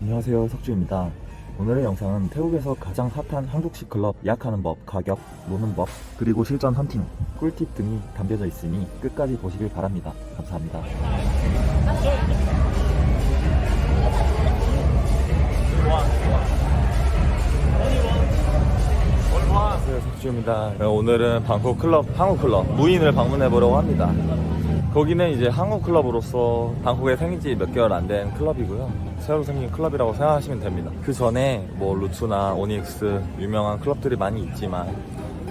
안녕하세요 석주입니다. 오늘의 영상은 태국에서 가장 핫한 한국식 클럽 예약하는 법, 가격, 노는 법, 그리고 실전 헌팅, 꿀팁 등이 담겨져 있으니 끝까지 보시길 바랍니다. 감사합니다. 안녕하세요 석주입니다. 오늘은 방콕 클럽, 한국 클럽 무인을 방문해 보려고 합니다 거기는 이제 한국 클럽으로서 방콕에 생긴 지 몇 개월 안 된 클럽이고요. 새로 생긴 클럽이라고 생각하시면 됩니다. 그 전에 뭐 루트나 오닉스 유명한 클럽들이 많이 있지만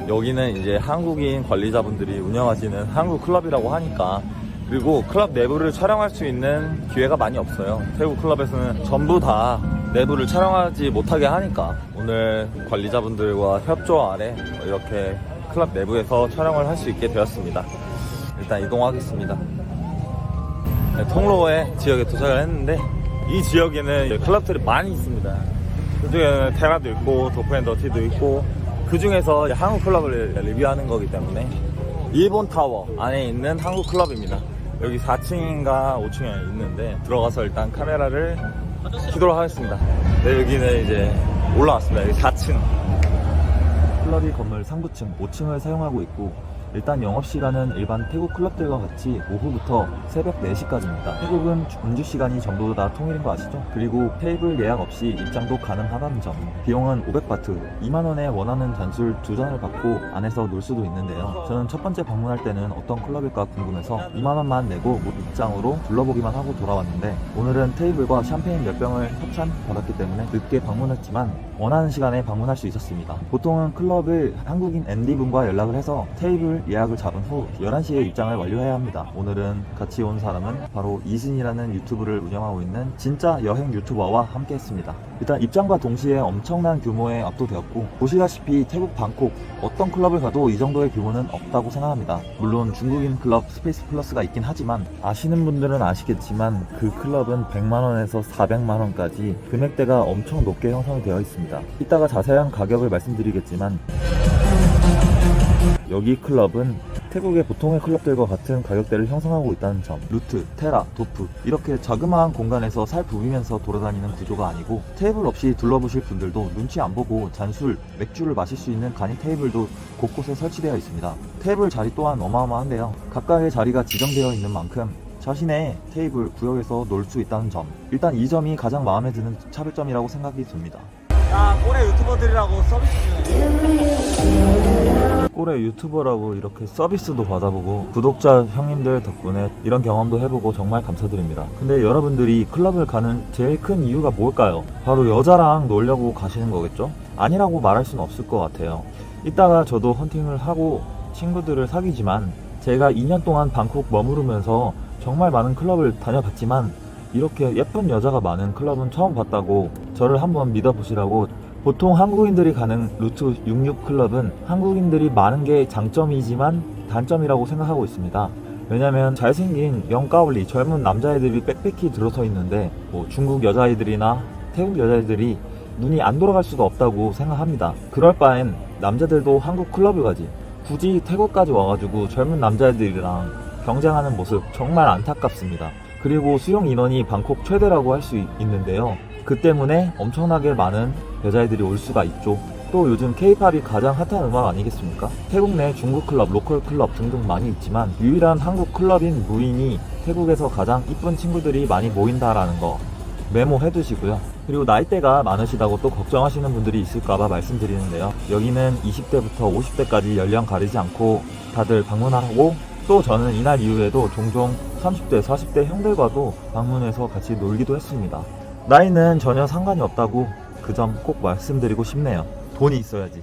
여기는 이제 한국인 관리자분들이 운영하시는 한국 클럽이라고 하니까 그리고 클럽 내부를 촬영할 수 있는 기회가 많이 없어요. 태국 클럽에서는 전부 다 내부를 촬영하지 못하게 하니까 오늘 관리자분들과 협조 아래 이렇게 클럽 내부에서 촬영을 할 수 있게 되었습니다. 일단 이동하겠습니다. 네, 통로에 지역에 도착을 했는데 이 지역에는 클럽들이 많이 있습니다. 그 중에는 테라도 있고 도프앤더티도 있고 그 중에서 한국 클럽을 리뷰하는 거기 때문에 일본 타워 안에 있는 한국 클럽입니다. 여기 4층인가 5층에 있는데 들어가서 일단 카메라를 키도록 하겠습니다. 네, 여기는 이제 올라왔습니다. 여기 4층. 클럽이 건물 상부층 5층을 사용하고 있고 일단 영업시간은 일반 태국 클럽들과 같이 오후부터 새벽 4시까지입니다. 태국은 음주 시간이 전부 다 통일인 거 아시죠? 그리고 테이블 예약 없이 입장도 가능하다는 점. 비용은 500바트, 2만원에 원하는 단술 두 잔을 받고 안에서 놀 수도 있는데요. 저는 첫 번째 방문할 때는 어떤 클럽일까 궁금해서 2만원만 내고 입장으로 둘러보기만 하고 돌아왔는데 오늘은 테이블과 샴페인 몇 병을 협찬 받았기 때문에 늦게 방문했지만 원하는 시간에 방문할 수 있었습니다. 보통은 클럽을 한국인 MD분과 연락을 해서 테이블 예약을 잡은 후 11시에 입장을 완료해야 합니다. 오늘은 같이 온 사람은 바로 이신이라는 유튜브를 운영하고 있는 진짜 여행 유튜버와 함께 했습니다. 일단 입장과 동시에 엄청난 규모에 압도되었고 보시다시피 태국 방콕 어떤 클럽을 가도 이 정도의 규모는 없다고 생각합니다. 물론 중국인 클럽 스페이스 플러스가 있긴 하지만 아시는 분들은 아시겠지만 그 클럽은 100만원에서 400만원까지 금액대가 엄청 높게 형성이 되어 있습니다. 이따가 자세한 가격을 말씀드리겠지만 여기 클럽은 태국의 보통의 클럽들과 같은 가격대를 형성하고 있다는 점. 루트, 테라, 도프 이렇게 자그마한 공간에서 살 부비면서 돌아다니는 구조가 아니고 테이블 없이 둘러보실 분들도 눈치 안 보고 잔술, 맥주를 마실 수 있는 간이 테이블도 곳곳에 설치되어 있습니다. 테이블 자리 또한 어마어마한데요. 각각의 자리가 지정되어 있는 만큼 자신의 테이블 구역에서 놀 수 있다는 점. 일단 이 점이 가장 마음에 드는 차별점이라고 생각이 듭니다. 야, 꼬레 유튜버들이라고 서비스. 꼴의 유튜버라고 이렇게 서비스도 받아보고 구독자 형님들 덕분에 이런 경험도 해보고 정말 감사드립니다. 근데 여러분들이 클럽을 가는 제일 큰 이유가 뭘까요? 바로 여자랑 놀려고 가시는 거겠죠? 아니라고 말할 수는 없을 것 같아요. 이따가 저도 헌팅을 하고 친구들을 사귀지만 제가 2년 동안 방콕 머무르면서 정말 많은 클럽을 다녀봤지만 이렇게 예쁜 여자가 많은 클럽은 처음 봤다고 저를 한번 믿어보시라고 보통 한국인들이 가는 루트 66 클럽은 한국인들이 많은 게 장점이지만 단점이라고 생각하고 있습니다. 왜냐면 잘생긴 영가올리 젊은 남자애들이 빽빽히 들어서 있는데 뭐 중국 여자애들이나 태국 여자애들이 눈이 안 돌아갈 수가 없다고 생각합니다. 그럴 바엔 남자들도 한국 클럽을 가지. 굳이 태국까지 와가지고 젊은 남자애들이랑 경쟁하는 모습 정말 안타깝습니다. 그리고 수용 인원이 방콕 최대라고 할 수 있는데요. 그 때문에 엄청나게 많은 여자애들이 올 수가 있죠. 또 요즘 케이팝이 가장 핫한 음악 아니겠습니까? 태국 내 중국 클럽, 로컬 클럽 등등 많이 있지만 유일한 한국 클럽인 무인이 태국에서 가장 이쁜 친구들이 많이 모인다라는 거 메모해 두시고요. 그리고 나이대가 많으시다고 또 걱정하시는 분들이 있을까봐 말씀드리는데요. 여기는 20대부터 50대까지 연령 가리지 않고 다들 방문하고 또 저는 이날 이후에도 종종 30대, 40대 형들과도 방문해서 같이 놀기도 했습니다. 나이는 전혀 상관이 없다고 그 점 꼭 말씀드리고 싶네요. 돈이 있어야지.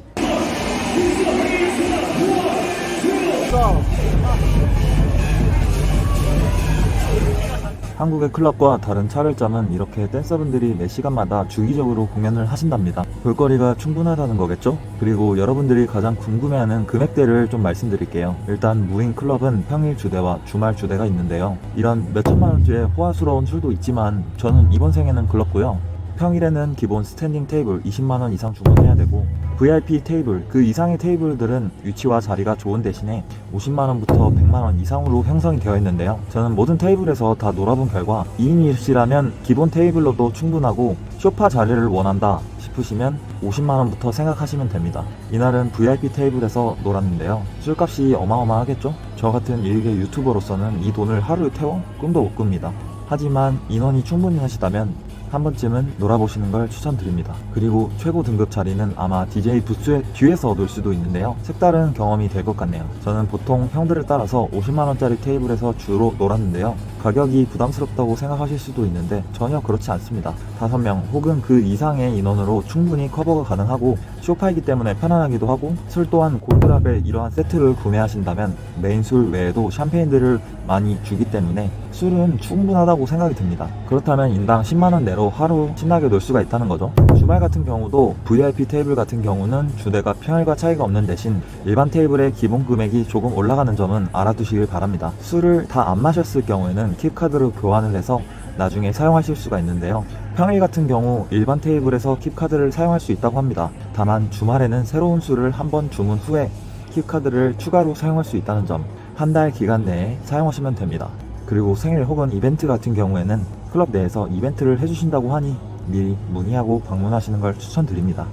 한국의 클럽과 다른 차별점은 이렇게 댄서분들이 매 시간마다 주기적으로 공연을 하신답니다. 볼거리가 충분하다는 거겠죠? 그리고 여러분들이 가장 궁금해하는 금액대를 좀 말씀드릴게요. 일단 무인 클럽은 평일 주대와 주말 주대가 있는데요. 이런 몇천만 원짜리 호화스러운 술도 있지만 저는 이번 생에는 글렀고요. 평일에는 기본 스탠딩 테이블 20만원 이상 주문해야 되고 VIP 테이블 그 이상의 테이블들은 위치와 자리가 좋은 대신에 50만원부터 100만원 이상으로 형성이 되어 있는데요. 저는 모든 테이블에서 다 놀아본 결과 2인이시라면 기본 테이블로도 충분하고 쇼파 자리를 원한다 싶으시면 50만원부터 생각하시면 됩니다. 이날은 VIP 테이블에서 놀았는데요. 술값이 어마어마하겠죠? 저 같은 일개 유튜버로서는 이 돈을 하루에 태워 꿈도 못 꿉니다. 하지만 인원이 충분히 하시다면 한 번쯤은 놀아보시는 걸 추천드립니다. 그리고 최고 등급 자리는 아마 DJ 부스의 뒤에서 놀 수도 있는데요. 색다른 경험이 될 것 같네요. 저는 보통 형들을 따라서 50만원짜리 테이블에서 주로 놀았는데요. 가격이 부담스럽다고 생각하실 수도 있는데 전혀 그렇지 않습니다. 5명 혹은 그 이상의 인원으로 충분히 커버가 가능하고 쇼파이기 때문에 편안하기도 하고 술 또한 골드랍의 이러한 세트를 구매하신다면 메인 술 외에도 샴페인들을 많이 주기 때문에 술은 충분하다고 생각이 듭니다. 그렇다면 인당 10만원 내로 하루 신나게 놀 수가 있다는 거죠. 주말 같은 경우도 VIP 테이블 같은 경우는 주대가 평일과 차이가 없는 대신 일반 테이블의 기본 금액이 조금 올라가는 점은 알아두시길 바랍니다. 술을 다 안 마셨을 경우에는 킵카드로 교환을 해서 나중에 사용하실 수가 있는데요. 평일 같은 경우 일반 테이블에서 킵카드를 사용할 수 있다고 합니다. 다만 주말에는 새로운 술을 한번 주문 후에 킵카드를 추가로 사용할 수 있다는 점, 한 달 기간 내에 사용하시면 됩니다. 그리고 생일 혹은 이벤트 같은 경우에는 클럽 내에서 이벤트를 해주신다고 하니 미리 문의하고 방문하시는 걸 추천드립니다.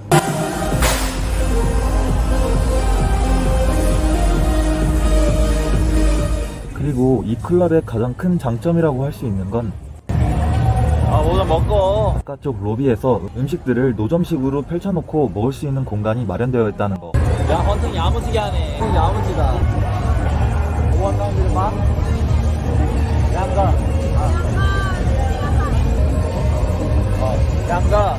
그리고 이 클럽의 가장 큰 장점이라고 할 수 있는 건 아, 오늘 먹고. 바깥쪽 로비에서 음식들을 노점식으로 펼쳐놓고 먹을 수 있는 공간이 마련되어 있다는 거. 야, 헌팅 야무지게 하네. 헌팅 야무지다. 오원 사람들 봐. 양가. 어, 양가.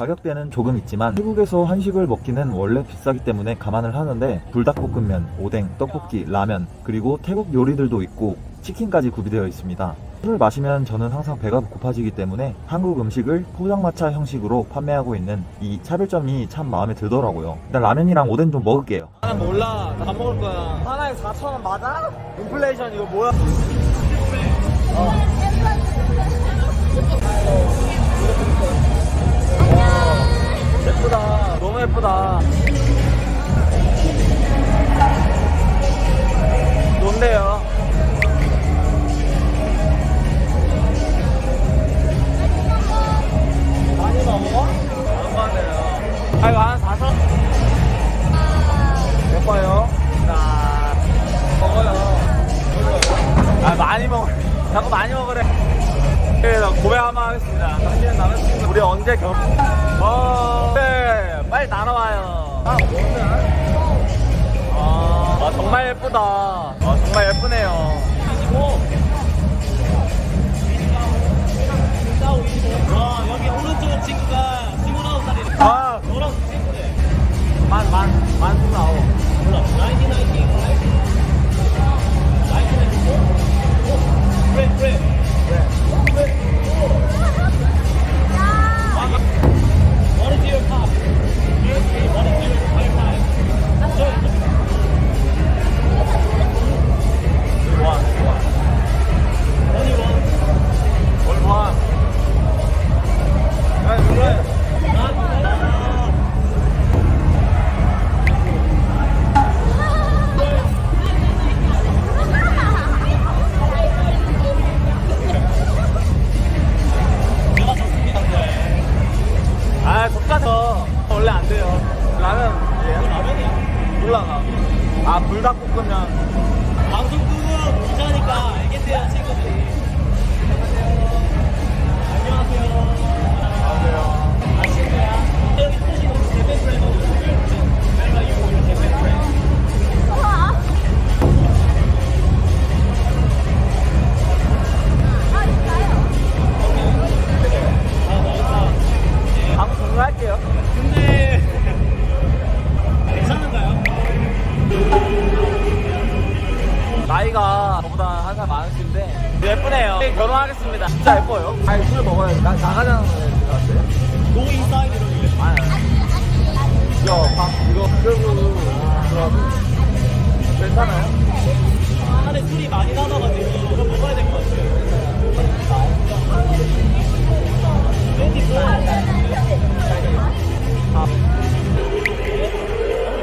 가격대는 조금 있지만 태국에서 한식을 먹기는 원래 비싸기 때문에 감안을 하는데 불닭볶음면, 오뎅, 떡볶이, 라면 그리고 태국 요리들도 있고 치킨까지 구비되어 있습니다. 술을 마시면 저는 항상 배가 고파지기 때문에 한국 음식을 포장마차 형식으로 판매하고 있는 이 차별점이 참 마음에 들더라고요. 일단 라면이랑 오뎅 좀 먹을게요. 나는 몰라. 다 먹을 거야. 하나에 4,000원 맞아? 인플레이션 이거 뭐야? 어. 예쁘다. 너무 예쁘다. 와. 네, 빨리 날아와요. 아, 오늘. 아, 아, 정말 예쁘다. 아, 정말 예쁘네요. 친구가 29살이래. 아, 저랑 친구래. 만, 만, 만 29. 아저씨인데 예쁘네요 결혼하겠습니다 진짜 예뻐요 아니 술 먹어야지 나가자는 거예요 노 인사이드 이런 게 아니 야밥 이거 끌고 들어가고 괜찮아요? 안에 술이 많이 남아가지고 먹어야 될 것 같아요 아.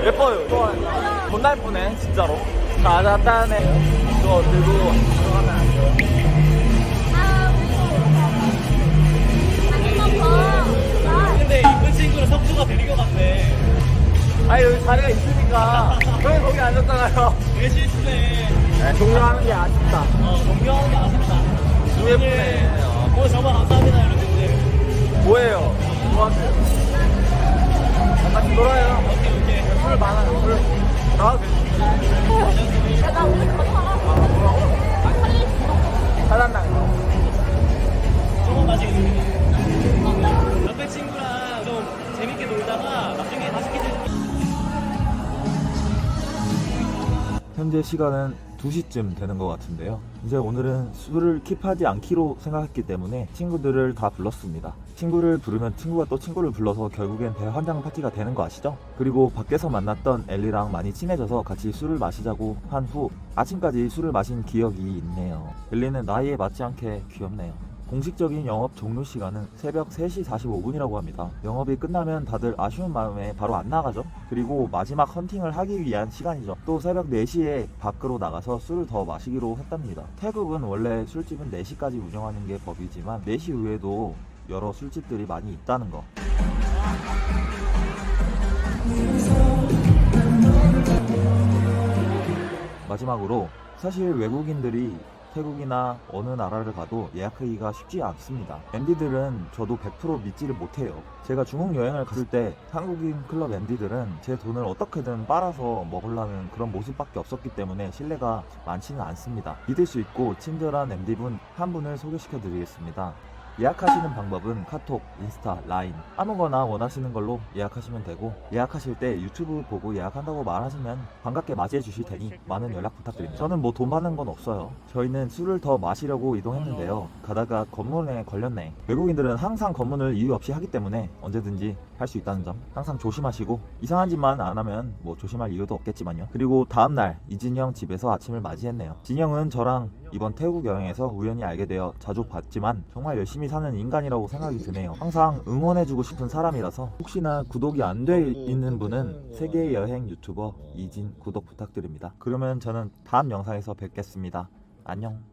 예뻐요. 좋아요. 존나 예쁘네, 진짜로. 나자다네. 이거 들고 근데 이쁜 친구는 석주가 데리고 갔네. 아니 여기 자리가 있으니까 왜 거기 앉았잖아요 왜 실수네. 네, 종료하는 게 아쉽다 어, 동경하는 게 아쉽다. 너무 예쁘네 어. 오늘 정말 감사합니다, 여러분들. 뭐예요? 뭐 하세요? 같이 놀아요 오케이, 오케이. 술 많아요 술 나와도 돼요 사단당 조 금 마시겠습니다. 옆에 친구랑 좀 재밌게 놀다가 나중에 맛있게 드시면 현재 시간은 2시쯤 되는 것 같은데요. 이제 오늘은 술을 킵하지 않기로 생각했기 때문에 친구들을 다 불렀습니다. 친구를 부르면 친구가 또 친구를 불러서 결국엔 대환장 파티가 되는 거 아시죠? 그리고 밖에서 만났던 엘리랑 많이 친해져서 같이 술을 마시자고 한 후 아침까지 술을 마신 기억이 있네요. 엘리는 나이에 맞지 않게 귀엽네요. 공식적인 영업 종료 시간은 새벽 3시 45분이라고 합니다. 영업이 끝나면 다들 아쉬운 마음에 바로 안 나가죠. 그리고 마지막 헌팅을 하기 위한 시간이죠. 또 새벽 4시에 밖으로 나가서 술을 더 마시기로 했답니다. 태국은 원래 술집은 4시까지 운영하는 게 법이지만 4시 이후에도 여러 술집들이 많이 있다는 거. 마지막으로 사실 외국인들이 태국이나 어느 나라를 가도 예약하기가 쉽지 않습니다. MD들은 저도 100% 믿지를 못해요. 제가 중국 여행을 갔을 때 한국인 클럽 MD들은 제 돈을 어떻게든 빨아서 먹으려는 그런 모습밖에 없었기 때문에 신뢰가 많지는 않습니다. 믿을 수 있고 친절한 MD분 한 분을 소개시켜 드리겠습니다. 예약하시는 방법은 카톡, 인스타, 라인 아무거나 원하시는 걸로 예약하시면 되고 예약하실 때 유튜브 보고 예약한다고 말하시면 반갑게 맞이해 주실 테니 많은 연락 부탁드립니다. 저는 뭐 돈 받는 건 없어요. 저희는 술을 더 마시려고 이동했는데요. 가다가 검문에 걸렸네. 외국인들은 항상 검문을 이유 없이 하기 때문에 언제든지 할 수 있다는 점 항상 조심하시고 이상한 짓만 안 하면 뭐 조심할 이유도 없겠지만요. 그리고 다음날 이진형 집에서 아침을 맞이했네요. 진형은 저랑 이번 태국 여행에서 우연히 알게 되어 자주 봤지만 정말 열심히 사는 인간이라고 생각이 드네요. 항상 응원해주고 싶은 사람이라서 혹시나 구독이 안 돼 있는 분은 세계 여행 유튜버 이진 구독 부탁드립니다. 그러면 저는 다음 영상에서 뵙겠습니다. 안녕.